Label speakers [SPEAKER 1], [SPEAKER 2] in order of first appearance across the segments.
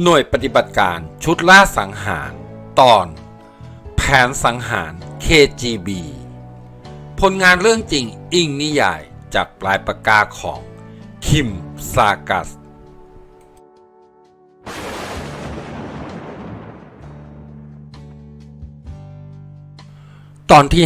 [SPEAKER 1] หน่วยปฏิบัติการชุดล่าสังหาร ตอน แผนสังหาร KGB ผลงานเรื่องจริงอิงนิยายจากปลายปากกาของ คิม ซากัส ตอนที่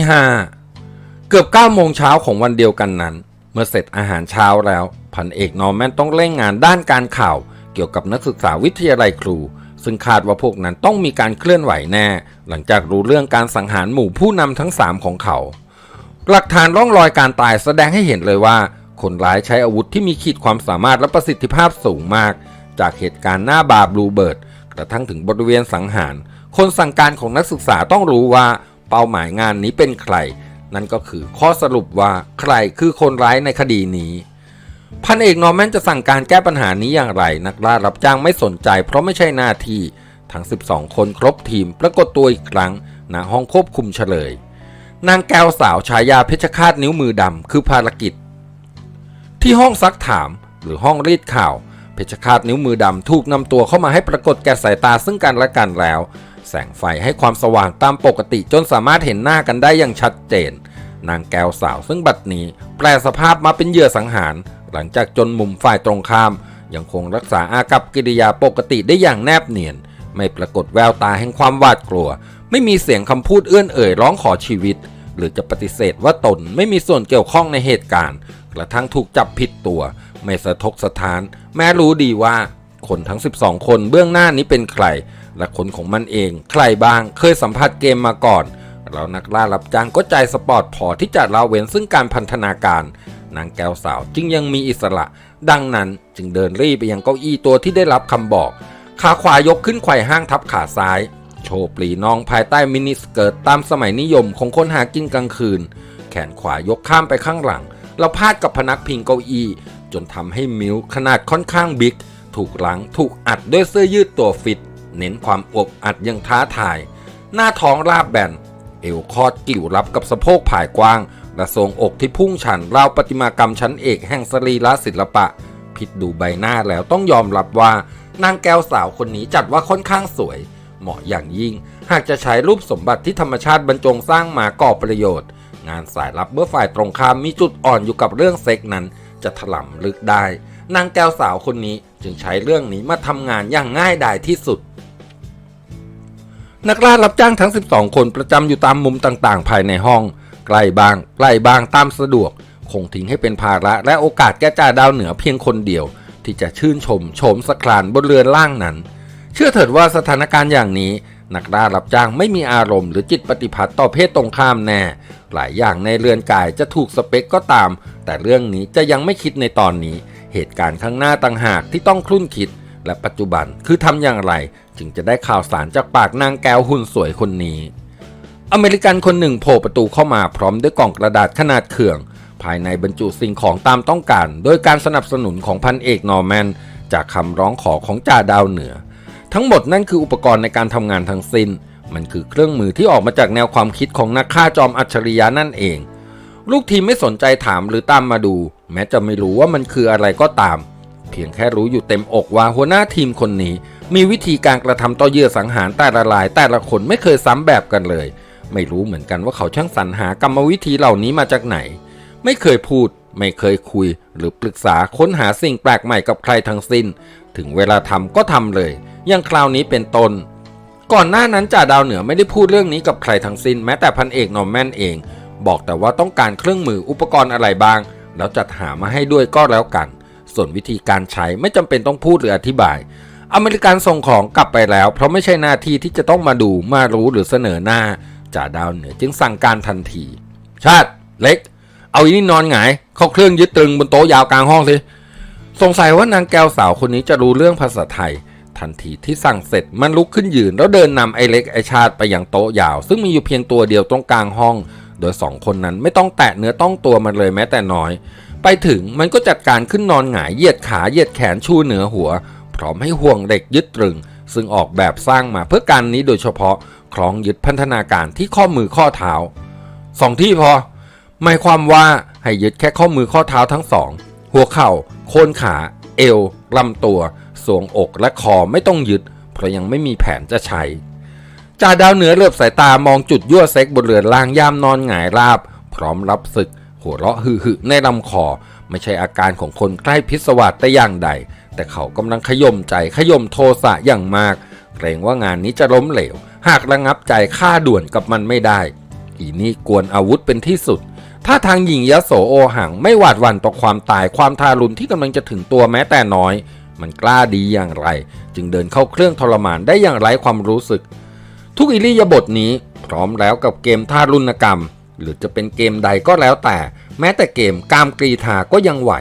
[SPEAKER 1] 5 เกือบ9โมงเช้าของวันเดียวกันนั้น เมื่อเสร็จอาหารเช้าแล้ว พันเอกนอร์แมนต้องเร่งงานด้านการข่าว เกี่ยวกับนักศึกษาวิทยาลัยครู ซึ่งคาดว่าพวกนั้นต้องมีการเคลื่อนไหวแน่ หลังจากรู้เรื่องการสังหารหมู่ผู้นำทั้ง 3 ของเขา หลักฐานร่องรอยการตายแสดงให้เห็นเลยว่า คนร้ายใช้อาวุธที่มีขีดความสามารถและประสิทธิภาพสูงมาก จากเหตุการณ์หน้าบาร์บลูเบิร์ดกระทั่งถึงบริเวณสังหาร คนสั่งการของนักศึกษาต้องรู้ว่าเป้าหมายงานนี้เป็นใคร นั่นก็คือข้อสรุปว่าใครคือคนร้ายในคดีนี้ พันเอกนอร์แมนจะสั่งการแก้ปัญหานี้อย่างไร นักล่ารับจ้างไม่สนใจ เพราะไม่ใช่หน้าที่ ทั้ง 12 คนครบทีม ปรากฏตัวอีกครั้งณห้องควบคุมเฉลย นางแก้วสาวฉายาเพชฌฆาตนิ้วมือดำคือภารกิจ ที่ห้องซักถามหรือห้องรีดข่าว เพชฌฆาตนิ้วมือดำถูกนำตัวเข้ามาให้ปรากฏแก่สายตาซึ่งกันและกันแล้ว แสงไฟให้ความสว่างตามปกติจนสามารถเห็นหน้ากันได้อย่างชัดเจน นางแก้วสาวซึ่งบัดนี้ แปลสภาพมาเป็นเหยื่อสังหาร หลังจากจนมุมฝ่ายตรงข้าม ยังคงรักษาอากับกิริยาปกติได้อย่างแนบเนียน ไม่ปรากฏแววตาแห่งความหวาดกลัว ไม่มีเสียงคำพูดเอื้อนเอ่ยร้องขอชีวิต หรือจะปฏิเสธว่าตนไม่มีส่วนเกี่ยวข้องในเหตุการณ์ กระทั่งถูกจับผิดตัว ไม่สะทกสะท้าน แม้รู้ดีว่า คนทั้ง 12 คนเบื้องหน้านี้เป็นใคร และคนของมันเอง ใครบ้างเคยสัมผัสเกมมาก่อนแล้วนักล่ารับจ้างก็ใจสปอร์ตพอที่จะละเว้นซึ่งการพันธนาการ นางแก้วสาวจึงยังมีอิสระ ดังนั้นจึงเดินรีไปยังเก้าอี้ตัวที่ได้รับคำบอก ขาขวายกขึ้นไขว่ห้างทับขาซ้าย โชว์ปลีน้องภายใต้มินิสเกิร์ตตามสมัยนิยมของคนหากินกลางคืน แขนขวายกข้ามไปข้างหลัง แล้วพาดกับพนักพิงเก้าอี้ จนทำให้มิวขนาดค่อนข้างบิ๊กถูกหลังถูกอัดด้วยเสื้อยืดตัวฟิต เน้นความอบอัดยังท้าทาย หน้าท้องราบแบนเอวคอดกิ่วรับกับสะโพกผายกว้าง และทรงอกที่พุ่งชันราวประติมากรรมชั้นเอกแห่งสรีระศิลปะ ผิดดูใบหน้าแล้วต้องยอมรับว่านางแก้วสาวคนนี้จัดว่าค่อนข้างสวย เหมาะอย่างยิ่ง หากจะใช้รูปสมบัติที่ธรรมชาติบรรจงสร้างมาก่อประโยชน์ งานสายลับเมื่อฝ่ายตรงข้ามมีจุดอ่อนอยู่กับเรื่องเซ็กนั้น จะถล่มลึกได้ นางแก้วสาวคนนี้จึงใช้เรื่องนี้มาทำงานอย่างง่ายดายที่สุดนักล่ารับจ้างทั้ง 12 คนประจำอยู่ตามมุมต่างๆ ภายในห้อง ใกล้บางใกล้บางตามสะดวก คงทิ้งให้เป็นภาระและโอกาสแก่จ่าดาวเหนือเพียงคนเดียว ที่จะชื่นชมโฉมสครานบนเรือนล่างนั้น เชื่อเถิดว่าสถานการณ์อย่างนี้ นักล่ารับจ้างไม่มีอารมณ์หรือจิตปฏิพัทธ์ต่อเพศตรงข้ามแน่ หลายอย่างในเรือนกายจะถูกสเปคก็ตาม แต่เรื่องนี้จะยังไม่คิดในตอนนี้ เหตุการณ์ข้างหน้าต่างหากที่ต้องคลุ่นคิด และปัจจุบันคือทำอย่างไร จึงจะได้ข่าวสารจากปากนางแก้วหุ่นสวยคนนี้ อเมริกันคนหนึ่งโผล่ประตูเข้ามาพร้อมด้วยกล่องกระดาษขนาดเขื่อง ภายในบรรจุสิ่งของตามต้องการ โดยการสนับสนุนของพันเอกนอร์แมนจากคำร้องขอของจ่าดาวเหนือ ทั้งหมดนั่นคืออุปกรณ์ในการทำงานทั้งสิ้น มันคือเครื่องมือที่ออกมาจากแนวความคิดของนักฆ่าจอมอัจฉริยะนั่นเอง ลูกทีมไม่สนใจถามหรือตามมาดู แม้จะไม่รู้ว่ามันคืออะไรก็ตาม เพียงแค่รู้อยู่เต็มอกว่าหัวหน้าทีมคนนี้ มีวิธีการกระทำต่อเหยื่อสังหารแต่ละรายแต่ละคนไม่เคยซ้ำแบบกันเลย ไม่รู้เหมือนกันว่าเขาช่างสรรหากรรมวิธีเหล่านี้มาจากไหน ไม่เคยพูด ไม่เคยคุย หรือปรึกษาค้นหาสิ่งแปลกใหม่กับใครทั้งสิ้น ถึงเวลาทำก็ทำเลยอย่างคราวนี้เป็นต้นก่อนหน้านั้นจ่าดาวเหนือไม่ได้พูดเรื่องนี้กับใครทั้งสิ้น แม้แต่พันเอกนอร์แมนเอง บอกแต่ว่าต้องการเครื่องมืออุปกรณ์อะไรบ้าง แล้วจัดหามาให้ด้วยก็แล้วกัน ส่วนวิธีการใช้ไม่จำเป็นต้องพูดหรืออธิบายอเมริกันส่งของกลับไปแล้ว เพราะไม่ใช่หน้าที่ที่จะต้องมาดูมารู้หรือเสนอหน้า จ่าดาวเหนือ จึงสั่งการทันที ชาติเล็ก เอาอีนี่นอนหงายเข้าเครื่องยึดตรึงบนโต๊ะยาวกลางห้องสิสงสัยว่านางแก้วสาวคนนี้จะรู้เรื่องภาษาไทย ทันทีที่สั่งเสร็จมันลุกขึ้นยืน แล้วเดินนำไอ้เล็กไอ้ชาติไปยังโต๊ะยาว ซึ่งมีอยู่เพียงตัวเดียวตรงกลางห้อง โดยสองคนนั้นไม่ต้องแตะเนื้อต้องตัวมันเลยแม้แต่น้อย ไปถึงมันก็จัดการขึ้นนอนหงายเหยียดขาเหยียดแขนชูเหนือหัว พร้อมให้ห่วงเหล็กยึดตรึง ซึ่งออกแบบสร้างมาเพื่อการนี้โดยเฉพาะคล้องยึดพันธนาการที่ข้อมือข้อเท้าสองที่พอ หมายความว่าให้ยึดแค่ข้อมือข้อเท้าทั้งสอง หัวเข่า โคนขา เอวลำตัวสวงอกและคอไม่ต้องยึด เพราะยังไม่มีแผนจะใช้จ่าดาวเหนือเหลือบสายตามองจุดยั่วเซ็กบนเรือนล่างย่ามนอนหงายราบ พร้อมรับศึก หัวเราะหึ่ๆในลำคอ ไม่ใช่อาการของคนใกล้พิศวาสแต่อย่างใด แต่เขากำลังขย่มใจขย่มโทสะอย่างมาก เกรงว่างานนี้จะล้มเหลว หากระงับใจฆ่าด่วนกับมันไม่ได้ อีนี่กวนอาวุธเป็นที่สุดถ้าทางหญิงยโสโอหังไม่หวาดหวั่นต่อความตายความทารุณที่กำลังจะถึงตัวแม้แต่น้อย มันกล้าดีอย่างไร จึงเดินเข้าเครื่องทรมานได้อย่างไร้ความรู้สึก ทุกอิริยาบถนี้พร้อมแล้วกับเกมทารุณกรรม หรือจะเป็นเกมใดก็แล้วแต่ แม้แต่เกมกามกรีธาก็ยังไหว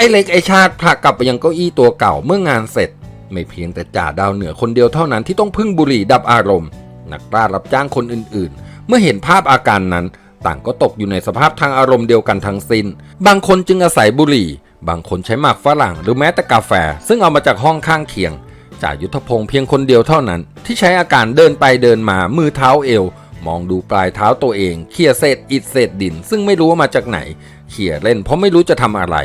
[SPEAKER 1] ไอ้เล็กไอชาติพากลับไปยังเก้าอี้ตัวเก่าเมื่องานเสร็จ ไม่เพียงแต่จ่าดาวเหนือคนเดียวเท่านั้นที่ต้องพึ่งบุหรี่ดับอารมณ์ นักล่ารับจ้างคนอื่นๆ เมื่อเห็นภาพอาการนั้น ต่างก็ตกอยู่ในสภาพทางอารมณ์เดียวกันทั้งสิน้น บางคนจึงอาศัยบุหรี่ บางคนใช้หมากฝรั่งหรือแม้แต่กาแฟ ซึ่งเอามาจากห้องข้างเคียงจ่ายุทธพงศ์เพียงคนเดียวเท่านั้น ที่ใช้อาการเดินไปเดินมามือเท้าเอว มองดูปลายเท้าตัวเองเขี่ยเศษอิฐเศษดิน ซึ่งไม่รู้ว่ามาจากไหนเขี่ยเล่นเพราะไม่รู้จะทำอะไร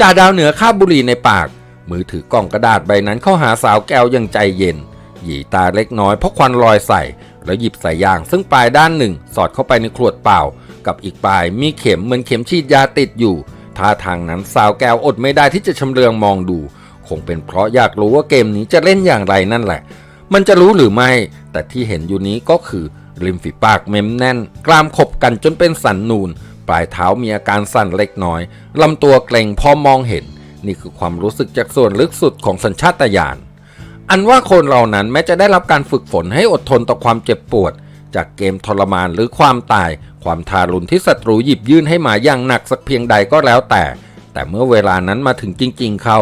[SPEAKER 1] จ่าดาวเหนือคาบบุหรี่ในปาก มือถือกล่องกระดาษใบนั้นเข้าหาสาวแก้วอย่างใจเย็น หยีตาเล็กน้อยเพราะควันลอยใส่ แล้วหยิบสายยางซึ่งปลายด้านหนึ่ง สอดเข้าไปในขวดเปล่า กับอีกปลายมีเข็มเหมือนเข็มฉีดยาติดอยู่ท่าทางนั้นสาวแก้วอดไม่ได้ที่จะชำเลืองมองดู คงเป็นเพราะอยากรู้ว่าเกมนี้จะเล่นอย่างไรนั่นแหละ มันจะรู้หรือไม่ แต่ที่เห็นอยู่นี้ก็คือริมฝีปากเม้มแน่น กรามขบกันจนเป็นสันนูน ปลายเท้ามีอาการสั่นเล็กน้อยลำตัวเกร็งพอมองเห็น นี่คือความรู้สึกจากส่วนลึกสุดของสัญชาตญาณอันว่าคนเรานั้นแม้จะได้รับการฝึกฝนให้อดทนต่อความเจ็บปวด จากเกมทรมานหรือความตาย ความทารุณที่ศัตรูหยิบยื่นให้มาอย่างหนักสักเพียงใดก็แล้วแต่ แต่เมื่อเวลานั้นมาถึงจริง ๆ เขา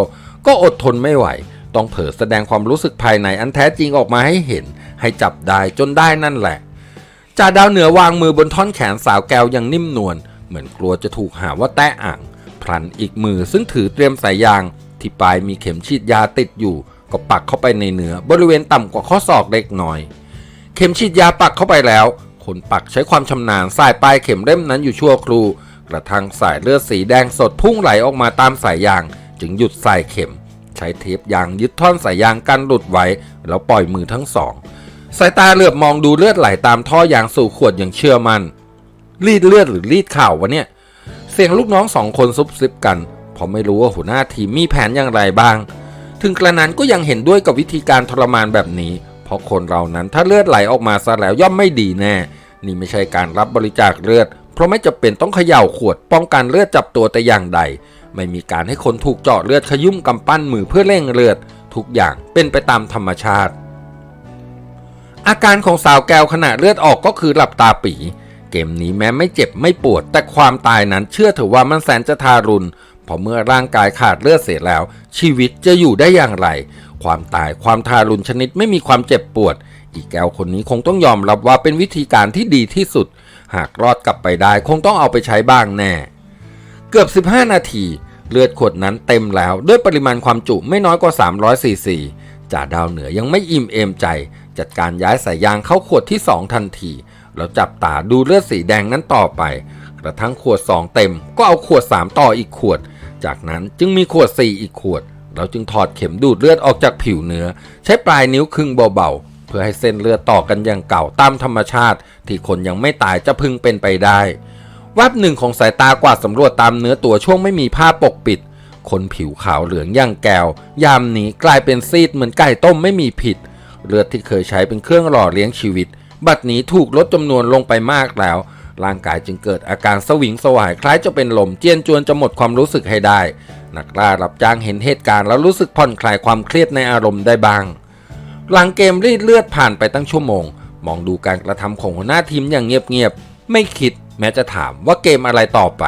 [SPEAKER 1] ก็อดทนไม่ไหว ต้องเผยแสดงความรู้สึกภายในอันแท้จริงออกมาให้เห็น ให้จับได้จนได้นั่นแหละจ่าดาวเหนือวางมือบนท่อนแขนสาวแก้วอย่างนิ่มนวล เหมือนกลัวจะถูกหาว่าแตะอ่าง พลันอีกมือซึ่งถือเตรียมสายยาง ที่ปลายมีเข็มฉีดยาติดอยู่ ก็ปักเข้าไปในเนื้อบริเวณต่ำกว่าข้อศอกเล็กน้อย เข็มฉีดยาปักเข้าไปแล้ว คนปักใช้ความชำนาญสายปลายเข็มเล่มนั้นอยู่ชั่วครู่กระทั่งสายเลือดสีแดงสดพุ่งไหลออกมาตามสายยาง จึงหยุดสายเข็ม ใช้เทปยางยึดท่อนสายยางกันหลุดไว้ แล้วปล่อยมือทั้งสองสายตาเหลือบมองดูเลือดไหลตามท่อยางสู่ขวดอย่างเชื่อมัน่น รีดเลือดหรือรีดข่าววะเนี่ย เสียงลูกน้องสองคนซุบซิบกันเพราะไม่รู้ว่าหัวหน้าทีมมีแผนอย่างไรบ้าง ถึงกระนั้นก็ยังเห็นด้วยกับวิธีการทรมานแบบนี้ เพราะคนเรานั้นถ้าเลือดไหลออกมาซะแล้วย่อมไม่ดีแน่ นี่ไม่ใช่การรับบริจาคเลือด เพราะไม่จะเป็นต้องเขย่าขวดป้องกันเลือดจับตัวแต่อย่างใด ไม่มีการให้คนถูกเจาะเลือดขยุ่มกำปั้นมือเพื่อเร่งเลือด ทุกอย่างเป็นไปตามธรรมชาติ อาการของสาวแก้วขณะเลือดออกก็คือหลับตาปี เกมนี้แม้ไม่เจ็บไม่ปวด แต่ความตายนั้นเชื่อเถอะว่ามันแสนจะทารุณเพอเมื่อร่างกายขาดเลือดเสียแล้ว ชีวิตจะอยู่ได้อย่างไร ความตายความทารุณชนิดไม่มีความเจ็บปวด อีแก้วคนนี้คงต้องยอมรับว่าเป็นวิธีการที่ดีที่สุด หากรอดกลับไปได้คงต้องเอาไปใช้บ้างแน่ เกือบ 15 นาที เลือดขวดนั้นเต็มแล้วด้วยปริมาณความจุไม่น้อยกว่า 300ซีซีจ่าดาวเหนือยังไม่อิ่มเอมใจ จัดการย้ายสายยางเข้าขวดที่ 2 ทันที แล้วจับตาดูเลือดสีแดงนั้นต่อไป กระทั่งขวด 2 เต็ม ก็เอาขวด 3 ต่ออีกขวด จากนั้นจึงมีขวด 4 อีกขวด เราจึงถอดเข็มดูดเลือดออกจากผิวเนื้อ ใช้ปลายนิ้วคึงเบาๆ เพื่อให้เส้นเลือดต่อกันอย่างเก่าตามธรรมชาติ ที่คนยังไม่ตายจะพึงเป็นไปได้วับหนึ่งของสายตากวาดสำรวจตามเนื้อตัวช่วงไม่มีผ้าปกปิด คนผิวขาวเหลืองอย่างแก้วยามนี้กลายเป็นซีดเหมือนไก่ต้มไม่มีผิด เลือดที่เคยใช้เป็นเครื่องหล่อเลี้ยงชีวิต บัดนี้ถูกลดจำนวนลงไปมากแล้ว ร่างกายจึงเกิดอาการสวิงสวายคล้ายจะเป็นลมเจียนจวนจะหมดความรู้สึกให้ได้ นักล่ารับจ้างเห็นเหตุการณ์แล้วรู้สึกผ่อนคลายความเครียดในอารมณ์ได้บ้าง หลังเกมรีดเลือดผ่านไปตั้งชั่วโมง มองดูการกระทำของหัวหน้าทีมอย่างเงียบๆไม่คิดแม้จะถามว่าเกมอะไรต่อไป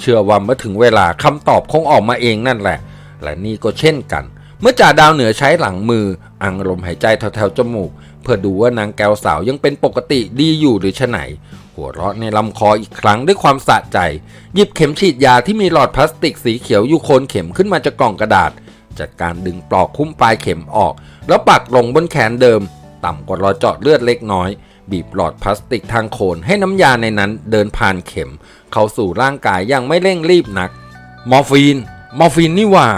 [SPEAKER 1] เชื่อว่าเมื่อถึงเวลาคำตอบคงออกมาเองนั่นแหละ และนี่ก็เช่นกัน เมื่อจ่าดาวเหนือใช้หลังมือ อังลมหายใจแถวๆจมูก เพื่อดูว่านางแก้วสาวยังเป็นปกติดีอยู่หรือชะไหน หัวเราะในลำคออีกครั้งด้วยความสะใจ หยิบเข็มฉีดยาที่มีหลอดพลาสติกสีเขียวอยู่โคนเข็มขึ้นมาจากกล่องกระดาษ จัดการดึงปลอกคุ้มปลายเข็มออก แล้วปักลงบนแขนเดิม ต่ำกว่ารอยเจาะเลือดเล็กน้อย บีบหลอดพลาสติกทางโคนให้น้ำยาในนั้นเดินผ่านเข็ม เข้าสู่ร่างกายอย่างไม่เร่งรีบนัก มอร์ฟีน มอร์ฟีนนี่ว่า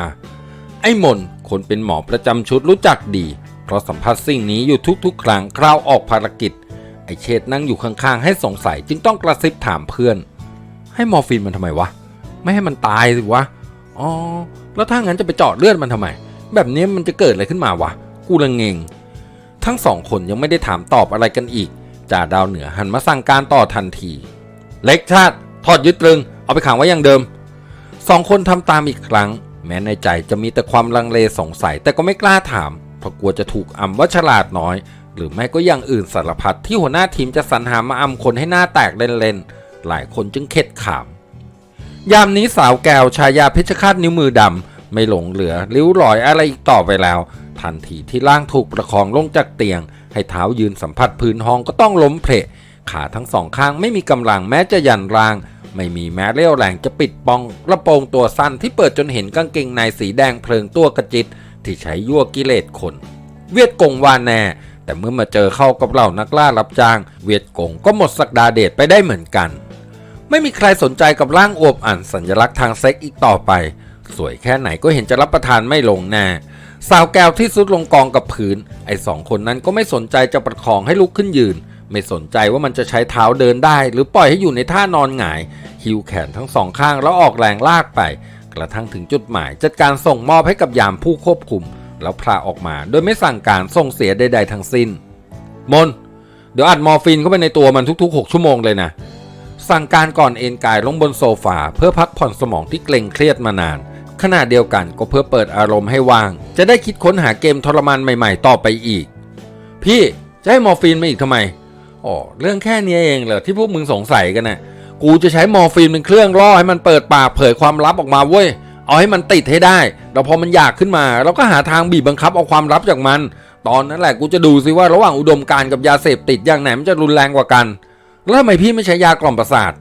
[SPEAKER 1] ไอ้มนคนเป็นหมอประจำชุดรู้จักดี เพราะสัมผัสสิ่งนี้อยู่ทุกๆ ครั้งคราวออกภารกิจ ไอเชษนั่งอยู่ข้างๆ ให้สงสัยจึงต้องกระซิบถามเพื่อน ให้มอร์ฟีนมันทำไมวะ ไม่ให้มันตายสิวะ อ๋อ แล้วถ้างั้นจะไปเจาะเลือดมันทำไม แบบนี้มันจะเกิดอะไรขึ้นมาวะ กูละเงง ทั้งสองคนยังไม่ได้ถามตอบอะไรกันอีกจ่าดาวเหนือหันมาสั่งการต่อทันที เล็กชาติ ทอดยึดตรึง เอาไปขังไว้อย่างเดิม สองคนทำตามอีกครั้ง แม้ในใจจะมีแต่ความลังเลสงสัยแต่ก็ไม่กล้าถาม เพราะกลัวจะถูกอำว่าฉลาดน้อย หรือไม่ก็อย่างอื่นสารพัดที่หัวหน้าทีมจะสรรหามาอำคนให้หน้าแตกเล่นๆ หลายคนจึงเข็ดขาม ยามนี้สาวแก้วชายาเพชรฆาตนิ้วมือดำไม่หลงเหลือริ้วรอยอะไรอีกต่อไปแล้ว ทันทีที่ร่างถูกประคองลงจากเตียง ให้เท้ายืนสัมผัสพื้นห้องก็ต้องล้มเพลขาทั้งสองข้างไม่มีกำลังแม้จะยันราง ไม่มีแม้เรี่ยวแรงจะปิดปองกระโปรงตัวสั้นที่เปิดจนเห็นกางเกงในสีแดงเพลิงตัวกระจิต ที่ใช้ยั่วกิเลสคน เวียดกงวานแน่แต่เมื่อมาเจอเข้ากับเหล่านักล่ารับจ้าง เวียดกงก็หมดสักดาเดชไปได้เหมือนกัน ไม่มีใครสนใจกับร่างอวบอันสัญลักษณ์ทางเซ็กอีกต่อไป สวยแค่ไหนก็เห็นจะรับประทานไม่ลงแน่สาวแก้วที่สุดลงกองกับพื้น ไอ้สองคนนั้นก็ไม่สนใจจะประคองให้ลุกขึ้นยืน ไม่สนใจว่ามันจะใช้เท้าเดินได้ หรือปล่อยให้อยู่ในท่านอนหงาย หิวแขนทั้งสองข้างแล้วออกแรงลากไป กระทั่งถึงจุดหมาย จัดการส่งมอบให้กับยามผู้ควบคุม แล้วพลาออกมาโดยไม่สั่งการส่งเสียใด ๆ ทั้งสิ้น มน เดี๋ยวอัดมอร์ฟีนเข้าไปในตัวมันทุก ๆ 6 ชั่วโมงเลยนะ สั่งการก่อนเอนกายลงบนโซฟาเพื่อพักผ่อนสมองที่เกร็งเครียดมานาน ขณะเดียวกันก็เพื่อเปิดอารมณ์ให้ว่าง จะได้คิดค้นหาเกมทรมานใหม่ๆ ต่อไปอีก พี่จะให้มอร์ฟีนมาอีกทำไมอ๋อเรื่องแค่นี้เองเหรอที่พวกมึงสงสัยกันน่ะ กูจะใช้มอร์ฟีนเป็นเครื่องล่อให้มันเปิดปากเผยความลับออกมาเว้ย เอาให้มันติดให้ได้ แล้วพอมันอยากขึ้นมา เราก็หาทางบีบบังคับเอาความลับจากมัน ตอนนั้นแหละกูจะดูซิว่าระหว่างอุดมการกับยาเสพติดอย่างไหนมันจะรุนแรงกว่ากัน แล้วทำไมพี่ไม่ใช้ยากล่อมประสาท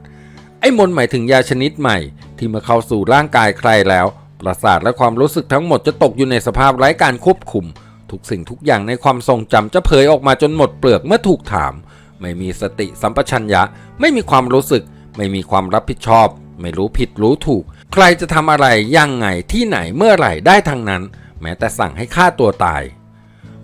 [SPEAKER 1] ไอ้มนหมายถึงยาชนิดใหม่ ที่มื่อเข้าสู่ร่างกายใครแล้ว ประสาทและความรู้สึกทั้งหมดจะตกอยู่ในสภาพไร้การควบคุม ทุกสิ่งทุกอย่างในความทรงจำจะเผยออกมาจนหมดเปลือกเมื่อถูกถาม ไม่มีสติสัมปชัญญะ ไม่มีความรู้สึก ไม่มีความรับผิดชอบ ไม่รู้ผิดรู้ถูก ใครจะทำอะไรยังไงที่ไหนเมื่อไหร่ได้ทั้งนั้น แม้แต่สั่งให้ฆ่าตัวตาย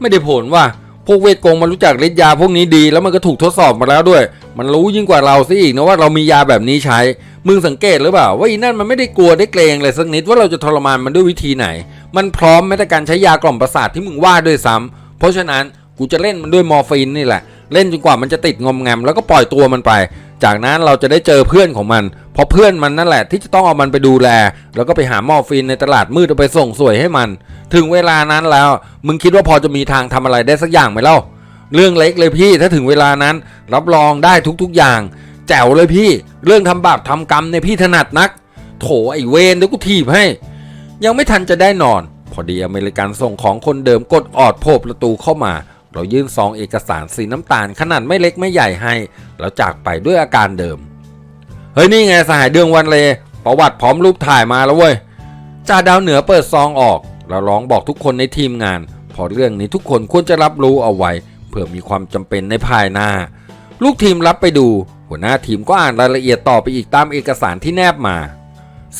[SPEAKER 1] ไม่ได้ผลว่าพวกเวทโกงมันรู้จักฤทธิ์ยาพวกนี้ดี แล้วมันก็ถูกทดสอบมาแล้วด้วย มันรู้ยิ่งกว่าเราซะอีกนะว่าเรามียาแบบนี้ใช้ มึงสังเกตหรือเปล่าว่าอีนั่นมันไม่ได้กลัวได้เกรงเลยสักนิดว่าเราจะทรมานมันด้วยวิธีไหน มันพร้อมแม้แต่การใช้ยากล่อมประสาทที่มึงว่าด้วยซ้ำเพราะฉะนั้นกูจะเล่นมันด้วยมอร์ฟีนนี่แหละ เล่นจนกว่ามันจะติดงอมแงมแล้วก็ปล่อยตัวมันไป จากนั้นเราจะได้เจอเพื่อนของมัน เพราะเพื่อนมันนั่นแหละที่จะต้องเอามันไปดูแล แล้วก็ไปหามอฟีนในตลาดมืดเอาไปส่งสวยให้มัน ถึงเวลานั้นแล้ว มึงคิดว่าพอจะมีทางทำอะไรได้สักอย่างไหมเล่า เรื่องเล็กเลยพี่ถ้าถึงเวลานั้น รับรองได้ทุกๆอย่าง แจ๋วเลยพี่ เรื่องทำบาปทำกรรมเนี่ยพี่ถนัดนัก โถไอเวนเดี๋ยวกูถีบให้ ยังไม่ทันจะได้นอน พอดีอเมริกันส่งของคนเดิมกดออดโผล่ประตูเข้ามา เรายื่นซองเอกสารสีน้ำตาลขนาดไม่เล็กไม่ใหญ่ให้ แล้วจากไปด้วยอาการเดิม เฮ้ย นี่ไงสหายเดืองวันเลประวัติพร้อมรูปถ่ายมาแล้วเว้ยจ่าดาวเหนือเปิดซองออกแล้วร้องบอกทุกคนในทีมงาน พอเรื่องนี้ทุกคนควรจะรับรู้เอาไว้เพื่อมีความจำเป็นในภายหน้า ลูกทีมรับไปดู หัวหน้าทีมก็อ่านรายละเอียดต่อไปอีกตามเอกสารที่แนบมา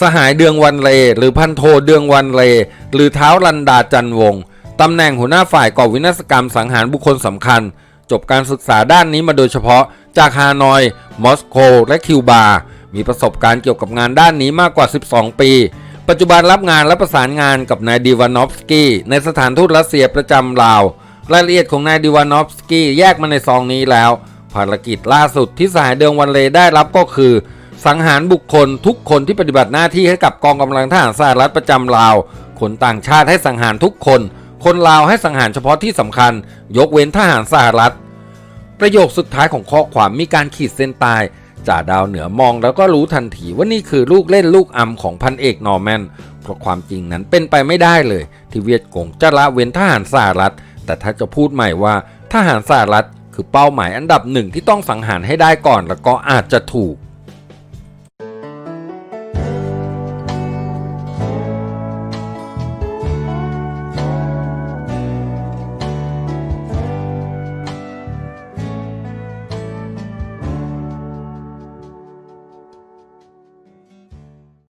[SPEAKER 1] สหายเดืองวันเล หรือพันโทเดืองวันเล หรือเท้ารันดาจันวงศ์ ตำแหน่งหัวหน้าฝ่ายก่อวินาศกรรมสังหารบุคคลสำคัญ จบการศึกษาด้านนี้มาโดยเฉพาะจากฮานอย มอสโก และคิวบา มีประสบการณ์เกี่ยวกับงานด้านนี้มากกว่า 12 ปี ปัจจุบันรับงานและประสานงานกับนายดิวานอฟสกี้ในสถานทูตรัสเซียประจำลาว รายละเอียดของนายดิวานอฟสกี้แยกมาในซองนี้แล้ว ภารกิจล่าสุดที่สหายเดืองวันเลได้รับก็คือ สังหารบุคคลทุกคนที่ปฏิบัติหน้าที่ให้กับกองกำลังทหารสหรัฐประจำลาว คนต่างชาติให้สังหารทุกคน คนลาวให้สังหารเฉพาะที่สำคัญ ยกเว้นทหารสหรัฐ ประโยคสุดท้ายของข้อความมีการขีดเส้นใต้จ่าดาวเหนือมองแล้วก็รู้ทันทีว่านี่คือลูกเล่นลูกอำของพันเอกนอร์แมนเพราะความจริงนั้นเป็นไปไม่ได้เลย ที่เวียดกงจะละเว้นทหารสหรัฐ แต่ถ้าจะพูดใหม่ว่าทหารสหรัฐคือเป้าหมายอันดับหนึ่งที่ต้องสังหารให้ได้ก่อนแล้วก็อาจจะถูก